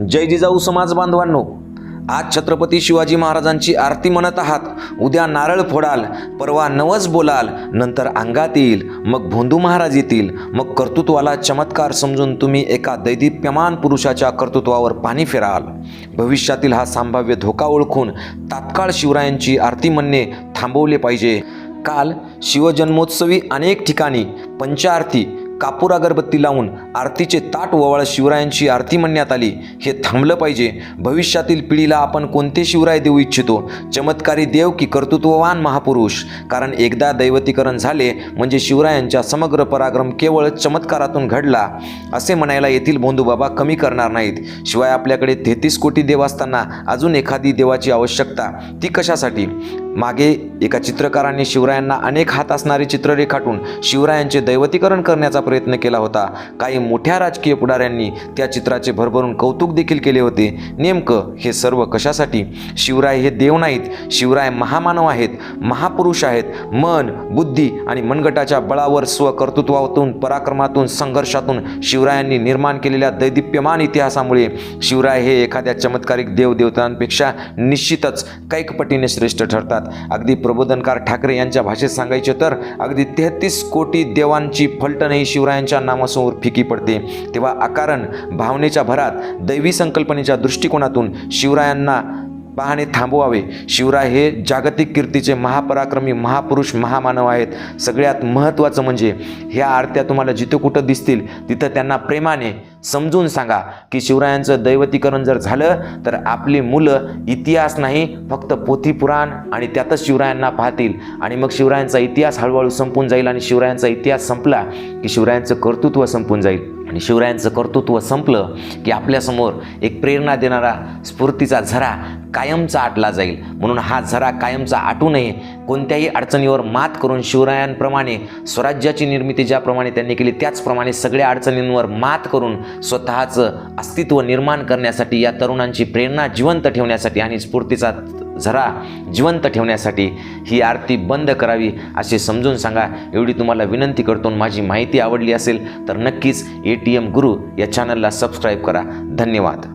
जय जिजाऊ समाज बांधवांनो आज छत्रपती शिवाजी महाराजांची आरती म्हणत आहात. उद्या नारळ फोडाल परवा नवस बोलाल नंतर अंगात येईल मग भोंदू महाराज येतील मग कर्तृत्वाला चमत्कार समजून तुम्ही एका दैदिप्यमान पुरुषाच्या कर्तृत्वावर पाणी फिराल. भविष्यातील हा संभाव्य धोका ओळखून तात्काळ शिवरायांची आरती म्हणणे थांबवले पाहिजे. काल शिवजन्मोत्सवी अनेक ठिकाणी पंचारती कापूर अगरबत्ती लावून आरतीचे ताट ववाळ शिवरायांची आरती म्हणण्यात आली. हे थांबलं पाहिजे. भविष्यातील पिढीला आपण कोणते शिवराय देऊ इच्छितो? चमत्कारी देव की कर्तृत्ववान महापुरुष? कारण एकदा दैवतीकरण झाले म्हणजे शिवरायांच्या समग्र पराक्रम केवळ चमत्कारातून घडला. असे म्हणायला येथील बोंधूबाबा कमी करणार नाहीत. शिवाय आपल्याकडे तेहतीस कोटी देव असताना अजून एखादी देवाची आवश्यकता. ती कशासाठी? मागे एका चित्रकारांनी शिवरायांना अनेक हात असणारे चित्र रेखाटून शिवरायांचे दैवतीकरण करण्याचा प्रयत्न केला होता. काही मोठ्या राजकीय पुढाऱ्यांनी त्या चित्राचे भरभरून कौतुक देखील केले होते. नेमकं हे सर्व कशासाठी? शिवराय हे देव नाहीत. शिवराय महामानव आहेत महापुरुष आहेत. मन बुद्धी आणि मनगटाच्या बळावर स्वकर्तृत्वातून पराक्रमातून संघर्षातून शिवरायांनी निर्माण केलेल्या दैदिप्यमान इतिहासामुळे शिवराय हे एखाद्या चमत्कारिक देवदेवतांपेक्षा निश्चितच कैक पटीने श्रेष्ठ ठरतात. अगदी प्रबोधनकार ठाकरे यांच्या भाषेत सांगायचे तर अगदी तेहतीस कोटी देवांची फलटणही शिवरायांच्या नामासमोर फिकी पडते. तेव्हा अकारण भावनेच्या भरात दैवी संकल्पनेच्या दृष्टिकोनातून शिवरायांना पाहणे थांबवावे. शिवराय हे जागतिक कीर्तीचे महापराक्रमी महापुरुष महामानव आहेत. सगळ्यात महत्त्वाचं म्हणजे ह्या आरत्या तुम्हाला जिथं कुठं दिसतील तिथं त्यांना प्रेमाने समजून सांगा की शिवरायांचं दैवतीकरण जर झालं तर आपली मुलं इतिहास नाही फक्त पोथी पुराण आणि त्यातच शिवरायांना पाहतील. आणि मग शिवरायांचा इतिहास हळूहळू संपून जाईल आणि शिवरायांचा इतिहास संपला की शिवरायांचं कर्तृत्व संपून जाईल. आणि शिवरायांचं कर्तृत्व संपलं की आपल्यासमोर एक प्रेरणा देणारा स्फूर्तीचा झरा कायमचा आटला जाईल. म्हणून हा झरा कायमचा आटू नये. कोणत्याही अडचणीवर मात करून शिवरायांप्रमाणे स्वराज्याची निर्मिती ज्याप्रमाणे त्यांनी केली त्याचप्रमाणे सगळ्या अडचणींवर मात करून स्वतःचं अस्तित्व निर्माण करण्यासाठी या तरुणांची प्रेरणा जिवंत ठेवण्यासाठी आणि स्फूर्तीचा झरा जिवंत ठेवण्यासाठी ही आरती बंद करावी असे समजून सांगा. एवढी तुम्हाला विनंती करतो माझी माहिती आवडली असेल तर नक्कीच ए टी एम गुरु या चॅनलला सबस्क्राईब करा. धन्यवाद.